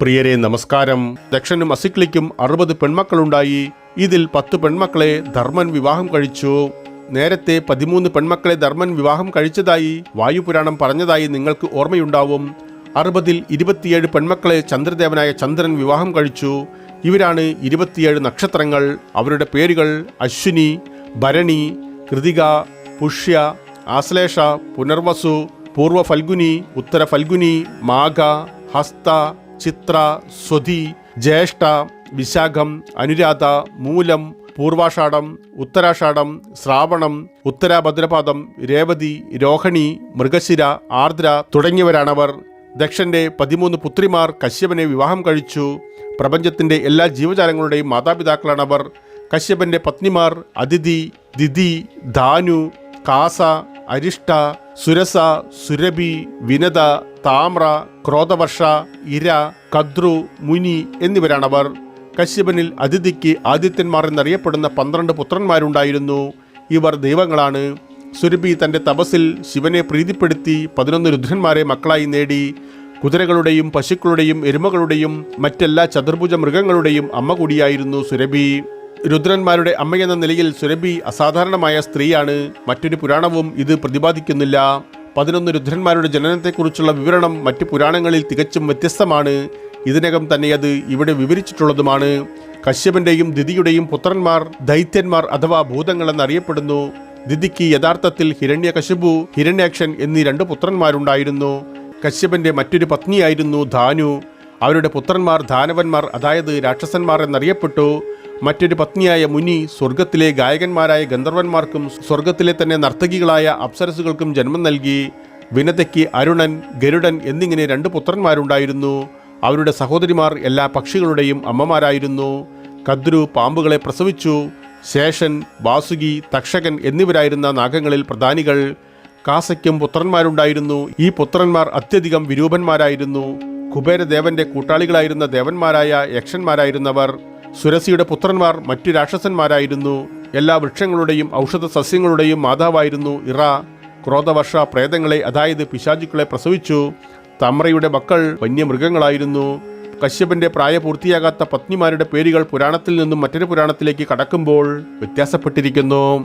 പ്രിയരെ നമസ്കാരം. ദക്ഷനും അസിക്ലിക്കും അറുപത് പെൺമക്കളുണ്ടായി. ഇതിൽ പത്ത് പെൺമക്കളെ ധർമ്മൻ വിവാഹം കഴിച്ചു. നേരത്തെ പതിമൂന്ന് പെൺമക്കളെ ധർമ്മൻ വിവാഹം കഴിച്ചതായി വായുപുരാണം പറഞ്ഞതായി നിങ്ങൾക്ക് ഓർമ്മയുണ്ടാവും. അറുപതിൽ ഇരുപത്തിയേഴ് പെൺമക്കളെ ചന്ദ്രദേവനായ ചന്ദ്രൻ വിവാഹം കഴിച്ചു. ഇവരാണ് ഇരുപത്തിയേഴ് നക്ഷത്രങ്ങൾ. അവരുടെ പേരുകൾ അശ്വിനി ഭരണി കൃതിക പുഷ്യ ആശ്ലേഷ പുനർവസു പൂർവ ഫൽഗുനി ഉത്തര ഫൽഗുനി മാഘ ഹസ്ത ചിത്ര സ്വതി ജ്യേഷ്ഠ വിശാഖം അനുരാധ മൂലം പൂർവാഷാഢം ഉത്തരാഷാഢം ശ്രാവണം ഉത്തരാഭദ്രപാദം രേവതി രോഹിണി മൃഗശിര ആർദ്ര തുടങ്ങിയവരാണവർ. ദക്ഷന്റെ പതിമൂന്ന് പുത്രിമാർ കശ്യപനെ വിവാഹം കഴിച്ചു. പ്രപഞ്ചത്തിന്റെ എല്ലാ ജീവജാലങ്ങളുടെയും മാതാപിതാക്കളാണവർ. കശ്യപന്റെ പത്നിമാർ അതിഥി ദിതി ധാനു കാസ അരിഷ്ട സുരസ സുരഭി വിനത താമ്ര ക്രോധവർഷ ഇര കദ്രു മുനി എന്നിവരാണവർ. കശ്യപനിൽ അതിഥിക്ക് ആദിത്യന്മാർ എന്നറിയപ്പെടുന്ന പന്ത്രണ്ട് പുത്രന്മാരുണ്ടായിരുന്നു. ഇവർ ദൈവങ്ങളാണ്. സുരഭി തന്റെ തപസ്സിൽ ശിവനെ പ്രീതിപ്പെടുത്തി പതിനൊന്ന് രുദ്രന്മാരെ മക്കളായി നേടി. കുതിരകളുടെയും പശുക്കളുടെയും എരുമകളുടെയും മറ്റെല്ലാ ചതുർഭുജ മൃഗങ്ങളുടെയും അമ്മ കൂടിയായിരുന്നു സുരഭി. രുദ്രന്മാരുടെ അമ്മയെന്ന നിലയിൽ സുരഭി അസാധാരണമായ സ്ത്രീയാണ്. മറ്റൊരു പുരാണവും ഇത് പ്രതിപാദിക്കുന്നില്ല. പതിനൊന്ന് രുദ്രന്മാരുടെ ജനനത്തെക്കുറിച്ചുള്ള വിവരണം മറ്റ് പുരാണങ്ങളിൽ തികച്ചും വ്യത്യസ്തമാണ്. ഇതിനകം തന്നെ അത് ഇവിടെ വിവരിച്ചിട്ടുള്ളതുമാണ്. കശ്യപന്റെയും ദിതിയുടെയും പുത്രന്മാർ ദൈത്യന്മാർ അഥവാ ഭൂതങ്ങളെന്നറിയപ്പെടുന്നു. ദിതിക്ക് യഥാർത്ഥത്തിൽ ഹിരണ്യകശിപു ഹിരണ്യാക്ഷൻ എന്നീ രണ്ട് പുത്രന്മാരുണ്ടായിരുന്നു. കശ്യപന്റെ മറ്റൊരു പത്നിയായിരുന്നു ധാനു. അവരുടെ പുത്രന്മാർ ധാനവന്മാർ അതായത് രാക്ഷസന്മാർ എന്നറിയപ്പെട്ടു. മറ്റൊരു പത്നിയായ മുനി സ്വർഗത്തിലെ ഗായകന്മാരായ ഗന്ധർവന്മാർക്കും സ്വർഗത്തിലെ തന്നെ നർത്തകികളായ അപ്സരസുകൾക്കും ജന്മം നൽകി. വിനതയ്ക്ക് അരുണൻ ഗരുഡൻ എന്നിങ്ങനെ രണ്ട് പുത്രന്മാരുണ്ടായിരുന്നു. അവരുടെ സഹോദരിമാർ എല്ലാ പക്ഷികളുടെയും അമ്മമാരായിരുന്നു. കദ്രു പാമ്പുകളെ പ്രസവിച്ചു. ശേഷൻ വാസുകി തക്ഷകൻ എന്നിവരായിരുന്ന നാഗങ്ങളിൽ പ്രധാനികൾ. കാസയ്ക്കും പുത്രന്മാരുണ്ടായിരുന്നു. ഈ പുത്രന്മാർ അത്യധികം വിരൂപന്മാരായിരുന്നു. കുബേരദേവന്റെ കൂട്ടാളികളായിരുന്ന ദേവന്മാരായ യക്ഷന്മാരായിരുന്നവർ. സുരസിയുടെ പുത്രന്മാർ മറ്റു രാക്ഷസന്മാരായിരുന്നു. എല്ലാ വൃക്ഷങ്ങളുടെയും ഔഷധ സസ്യങ്ങളുടെയും മാതാവായിരുന്നു ഇറ. ക്രോധവർഷ പ്രേതങ്ങളെ അതായത് പിശാചുക്കളെ പ്രസവിച്ചു. തമ്രയുടെ മക്കൾ വന്യമൃഗങ്ങളായിരുന്നു. കശ്യപന്റെ പ്രായപൂർത്തിയാകാത്ത പത്നിമാരുടെ പേരുകൾ പുരാണത്തിൽ നിന്നും മറ്റൊരു പുരാണത്തിലേക്ക് കടക്കുമ്പോൾ വ്യത്യാസപ്പെട്ടിരിക്കുന്നു.